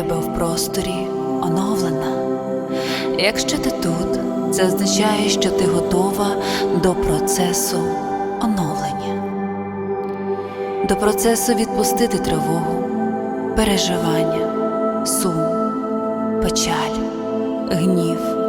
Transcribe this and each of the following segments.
тебе в просторі оновлена. Якщо ти тут, це означає, що ти готова до процесу оновлення, до процесу відпустити тривогу, переживання, сум, печаль, гнів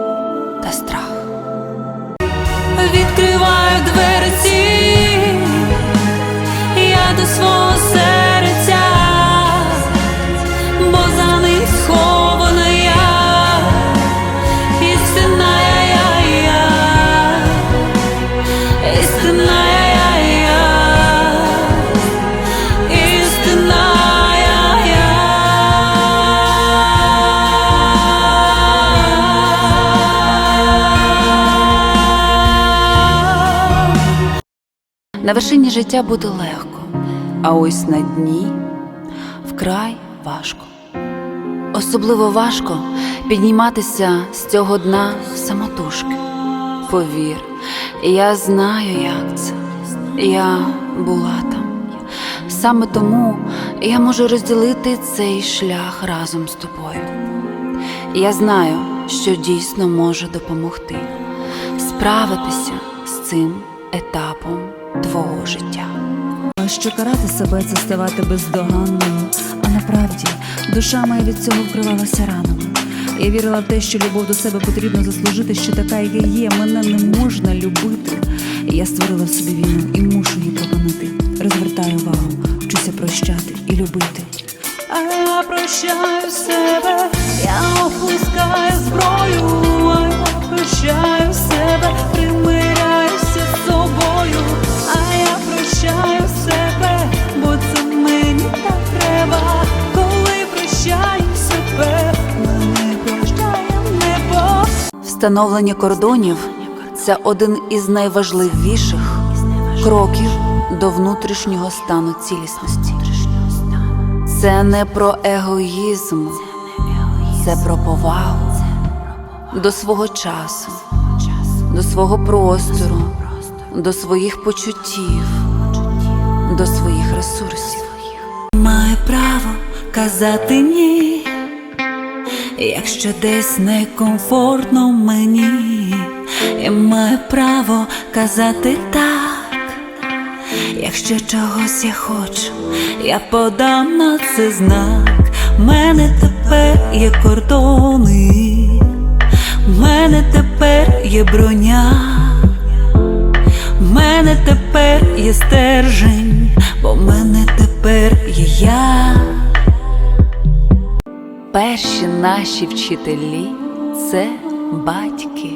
На вершині життя буде легко, а ось на дні вкрай важко. Особливо важко підніматися з цього дна самотужки. Повір, я знаю, як це. Я була там. Саме тому я можу розділити цей шлях разом з тобою. Я знаю, що дійсно може допомогти справитися з цим етапом твого життя. Що карати себе це ставати бездоганною, а направді душа моя від цього вкривалася ранами. Я вірила в те, що любов до себе потрібно заслужити, що така, яка є, мене не можна любити. Я створила в собі війну і мушу її припинити. Розвертаю увагу, вчуся прощати і любити. А я прощаю себе, я опускаю зброю, а я прощаю себе, Встановлення кордонів це один із найважливіших кроків до внутрішнього стану цілісності. Це не про егоїзм, це про повагу до свого часу, до свого простору, до своїх почуттів, до своїх ресурсів. Має право казати ні. Якщо десь некомфортно мені, я маю право казати так. Якщо чогось я хочу, я подам на це знак. В мене тепер є кордони, в мене тепер є броня, в мене тепер є стержень, бо в мене тепер є я. Перші наші вчителі це батьки.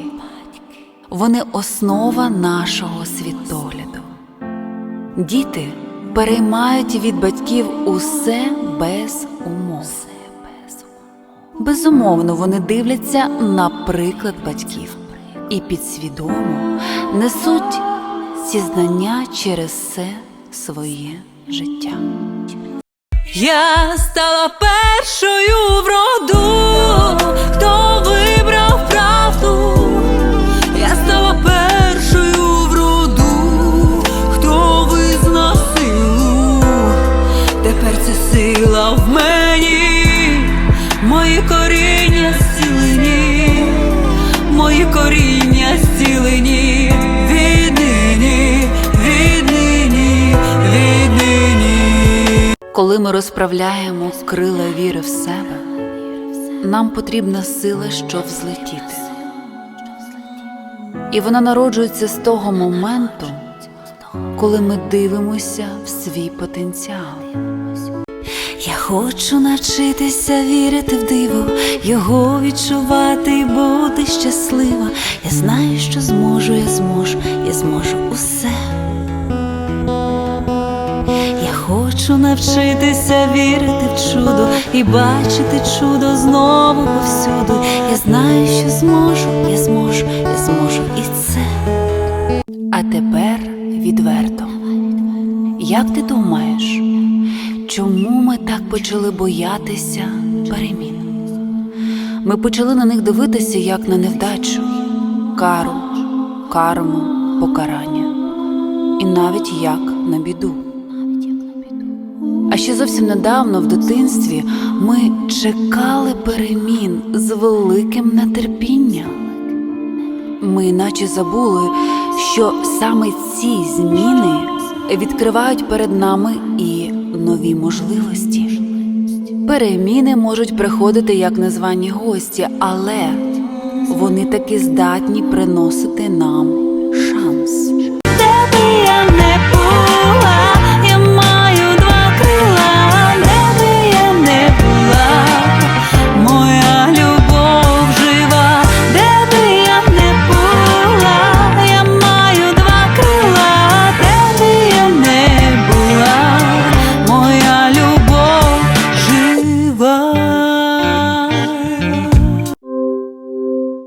Вони основа нашого світогляду. Діти переймають від батьків усе без умов. Безумовно, вони дивляться на приклад батьків і підсвідомо несуть ці знання через все своє життя. Я стала першою в роду, хто вибрав правду. Я стала першою в роду, хто визнав силу. Тепер ця сила в мені, мої коріння зцілені, мої коріння Коли ми розправляємо крила віри в себе, нам потрібна сила, щоб взлетіти. І вона народжується з того моменту, коли ми дивимося в свій потенціал. Я хочу навчитися вірити в диво, його відчувати і бути щаслива. Я знаю, що зможу, я зможу, я зможу усе. Хочу навчитися вірити в чудо і бачити чудо знову повсюду. Я знаю, що зможу, я зможу, я зможу і це. А тепер відверто. Як ти думаєш, чому ми так почали боятися перемін? Ми почали на них дивитися як на невдачу, кару, карму, покарання і навіть як на біду. А ще зовсім недавно в дитинстві ми чекали перемін з великим нетерпінням. Ми наче забули, що саме ці зміни відкривають перед нами і нові можливості. Переміни можуть приходити як незвані гості, але вони таки здатні приносити нам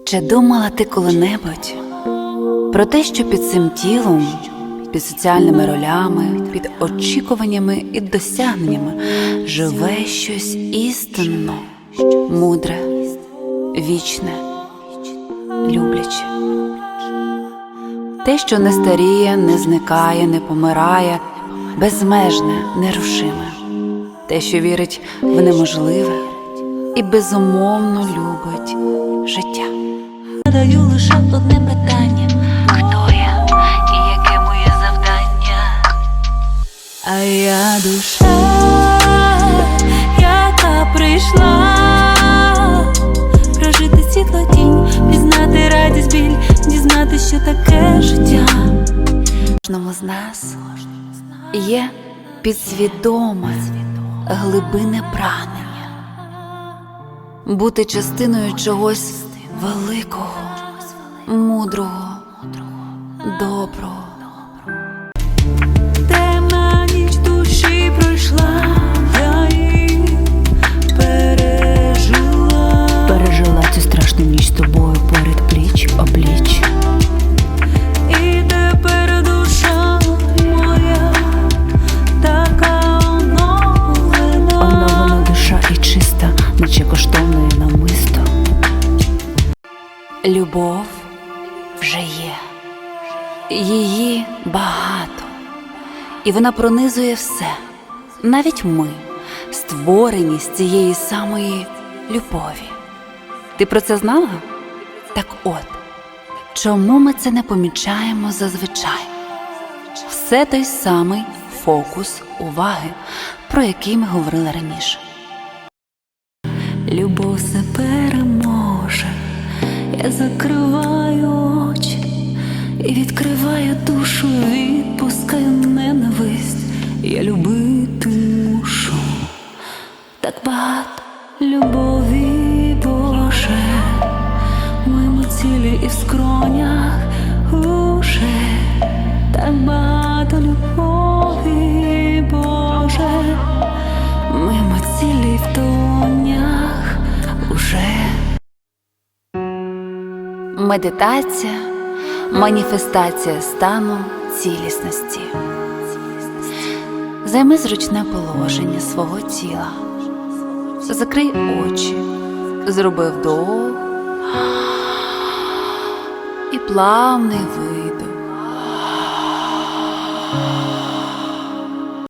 Чи думала ти коли-небудь про те, що під цим тілом, під соціальними ролями, під очікуваннями і досягненнями живе щось істинно, мудре, вічне, любляче? Те, що не старіє, не зникає, не помирає, безмежне, нерушиме, те, що вірить в неможливе і безумовно любить життя. Одне питання: хто я і яке моє завдання? А я душа, яка прийшла прожити світло тінь, пізнати радість біль, дізнати, що таке життя. Кожному з нас є підсвідоме глибине прагнення бути частиною чогось великого, мудрого, доброго. Темна ніч душі пройшла, вже є, її багато, і вона пронизує все, навіть ми, створені з цієї самої любові. Ти про це знала? Так от, чому ми це не помічаємо зазвичай? Все той самий фокус уваги, про який ми говорили раніше. Любов все переможе. Я закриваю і відкриваю душу, відпускаю ненависть. Я любити мушу так багато любові, Боже, моєму цілі і в скронях уже так багато любові, Боже, в моєму цілі і в долонях уже. Медитація маніфестація стану цілісності. Займи зручне положення свого тіла. Закрий очі, зроби вдох і плавний вих.